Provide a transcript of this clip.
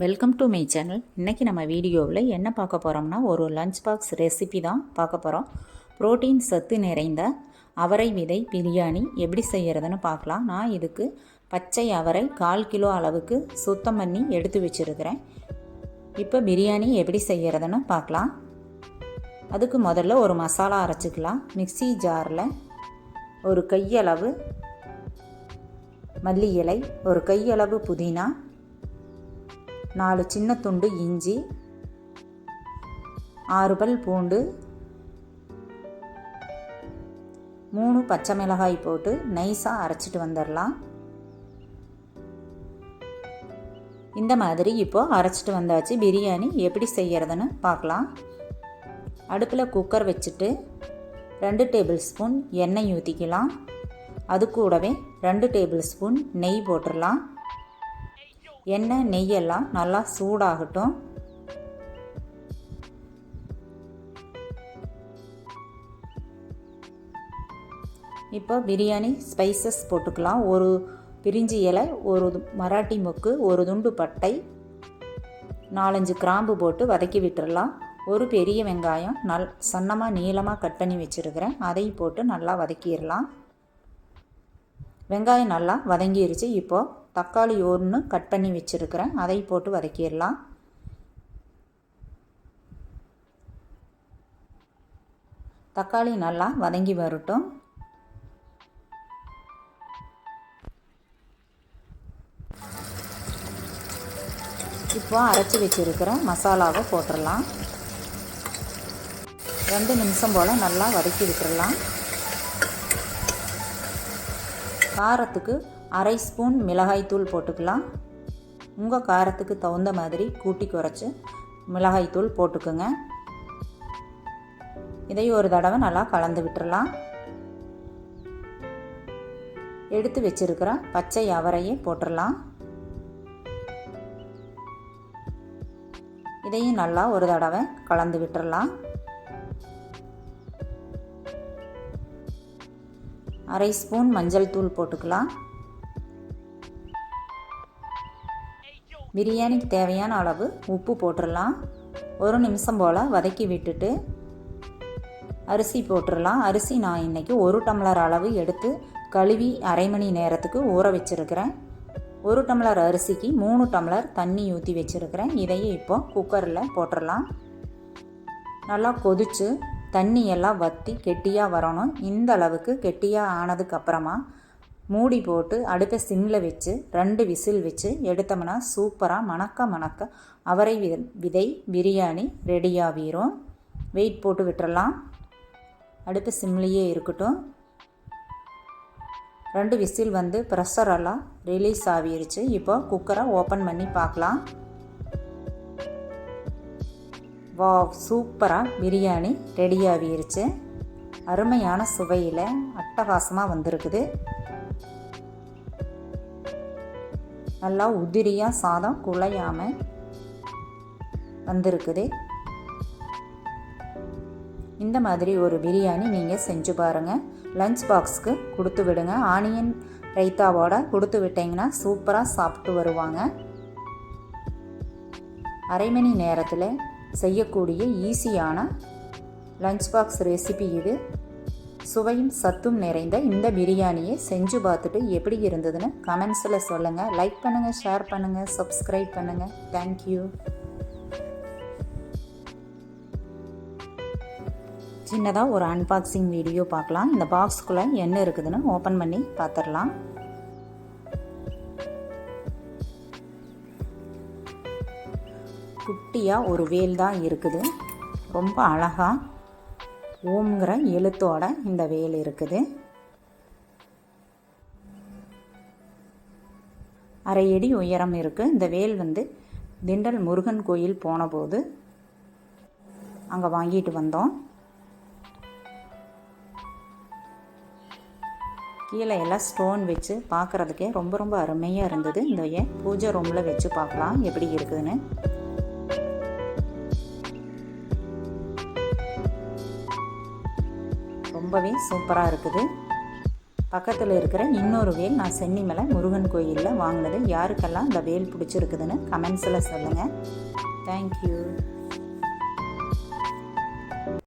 Welcome to my channel இன்றைக்கி நம்ம வீடியோவில் என்ன பார்க்க போகிறோம்னா ஒரு லஞ்ச் பாக்ஸ் ரெசிபி தான் பார்க்க போகிறோம் புரோட்டீன் சத்து நிறைந்த அவரை விதை பிரியாணி எப்படி செய்கிறதுன்னு பார்க்கலாம். நான் இதுக்கு பச்சை அவரை கால் கிலோ அளவுக்கு சுத்தம் பண்ணி எடுத்து வச்சுருக்கிறேன். இப்போ பிரியாணி எப்படி செய்கிறதுன்னு பார்க்கலாம். அதுக்கு முதல்ல ஒரு மசாலா அரைச்சிக்கலாம். மிக்ஸி ஜாரில் ஒரு கையளவு மல்லி இலை ஒரு கையளவு புதினா நாலு சின்ன துண்டு இஞ்சி ஆறு பல் பூண்டு மூணு பச்சை மிளகாய் போட்டு நைஸாக அரைச்சிட்டு வந்துடலாம் இந்த மாதிரி இப்போது அரைச்சிட்டு வந்தாச்சு. பிரியாணி எப்படி செய்கிறதுன்னு பார்க்கலாம். அடுப்பில் குக்கர் வச்சுட்டு ரெண்டு டேபிள் ஸ்பூன் எண்ணெய் ஊற்றிக்கலாம் அது கூடவே ரெண்டு டேபிள் ஸ்பூன் நெய் போட்டுடலாம் எண்ணெய் நெய்யெல்லாம் நல்லா சூடாகட்டும். இப்போ பிரியாணி ஸ்பைசஸ் போட்டுக்கலாம். ஒரு பிரிஞ்சி இலை ஒரு மராட்டி மொக்கு ஒரு துண்டு பட்டை நாலஞ்சு கிராம்பு போட்டு வதக்கி விட்டுடலாம் ஒரு பெரிய வெங்காயம் நல் சன்னமாக நீளமாக கட் பண்ணி வச்சுருக்கிறேன். அதையும் போட்டு நல்லா வதக்கிடலாம். வெங்காயம் நல்லா வதங்கிருச்சு. இப்போது தக்காளி ஒன்று கட் பண்ணி வச்சுருக்கிறேன். அதை போட்டு வதக்கிடலாம். தக்காளி நல்லா வதங்கி வரட்டும். இப்போ அரைச்சி வச்சுருக்கிற மசாலாவை போட்டுடலாம். ரெண்டு நிமிஷம் போல் நல்லா வதக்கி விட்டுடலாம். காரத்துக்கு அரை ஸ்பூன் மிளகாய்த்தூள் போட்டுக்கலாம். உங்கள் காரத்துக்கு தகுந்த மாதிரி கூட்டி குறைச்சி மிளகாய்த்தூள் போட்டுக்கோங்க. இதை ஒரு தடவை நல்லா கலந்து விட்டுறலாம். எடுத்து வச்சிருக்கிற பச்சை அவரையை போட்டுடலாம் இதையும் நல்லா ஒரு தடவை கலந்து விட்டுறலாம். அரை ஸ்பூன் மஞ்சள் தூள் போட்டுக்கலாம். பிரியாணிக்கு தேவையான அளவு உப்பு போட்டுடலாம் ஒரு நிமிஷம் போல் வதக்கி விட்டுட்டு அரிசி போட்டுடலாம் அரிசி நான் இன்றைக்கி ஒரு டம்ளர் அளவு எடுத்து கழுவி அரை மணி நேரத்துக்கு ஊற வச்சுருக்கிறேன். ஒரு டம்ளர் அரிசிக்கு மூணு டம்ளர் தண்ணி ஊற்றி வச்சுருக்கிறேன். இதையே இப்போ குக்கரில் போட்டுடலாம் நல்லா கொதித்து தண்ணியெல்லாம் வற்றி கெட்டியாக வரணும். இந்த அளவுக்கு கெட்டியாக ஆனதுக்கப்புறமா மூடி போட்டு அடுப்பை சிம்மில் வச்சு ரெண்டு விசில் வச்சு எடுத்தோம்னா சூப்பராக மணக்க மணக்க அவரை விதை பிரியாணி ரெடியாகிரும் வெயிட் போட்டு விட்டுறலாம். அடுப்பு சிம்லேயே இருக்கட்டும். ரெண்டு விசில் வந்து ப்ரெஷரெல்லாம் ரிலீஸ் ஆகிருச்சு. இப்போ குக்கரை ஓப்பன் பண்ணி பார்க்கலாம். வா சூப்பராக பிரியாணி ரெடி ஆகிருச்சு. அருமையான சுவையில் அட்டகாசமாக வந்திருக்குது. நல்லா உதிரியாக சாதம் குழையாமல் வந்திருக்குது. இந்த மாதிரி ஒரு பிரியாணி நீங்கள் செஞ்சு பாருங்கள் லஞ்ச் பாக்ஸ்க்கு கொடுத்து விடுங்க. ஆனியன் ரைத்தாவோட கொடுத்து விட்டிங்கன்னா சூப்பராக சாப்பிட்டு வருவாங்க. அரை மணி நேரத்தில் செய்யக்கூடிய ஈஸியான லஞ்ச் பாக்ஸ் ரெசிபி இது. சுவையும் சத்தும் நிறைந்த இந்த பிரியாணியை செஞ்சு பார்த்துட்டு எப்படி இருந்ததுன்னு கமெண்ட்ஸில் சொல்லுங்கள் லைக் பண்ணுங்கள் ஷேர் பண்ணுங்கள் சப்ஸ்கிரைப் பண்ணுங்கள் தேங்க்யூ சின்னதாக ஒரு அன்பாக்சிங் வீடியோ பார்க்கலாம். இந்த பாக்ஸ்குள்ளே என்ன இருக்குதுன்னு ஓப்பன் பண்ணி பார்த்துடலாம். குட்டியாக ஒரு வேல் தான் இருக்குது. ரொம்ப அழகாக ஓம்ங்கிற எழுத்தோட இந்த வேல் இருக்குது. அரை அடி உயரம் இருக்குது இந்த வேல் வந்து திண்டல் முருகன் கோயில் போனபோது அங்கே வாங்கிட்டு வந்தோம். கீழே எல்லாம் ஸ்டோன் வச்சு பார்க்குறதுக்கே ரொம்ப ரொம்ப அருமையாக இருந்தது. இந்த பூஜை ரூமில் வச்சு பார்க்கலாம் எப்படி இருக்குதுன்னு. ரொம்பவே சூப்பராக இருக்குது. பக்கத்தில் இருக்கிற இன்னொரு வேல் நான் சென்னிமலை முருகன் கோயிலில் வாங்கினது. யாருக்கெல்லாம் இந்த வேல் பிடிச்சிருக்குதுன்னு கமெண்ட்ஸில் சொல்லுங்கள் தேங்க்யூ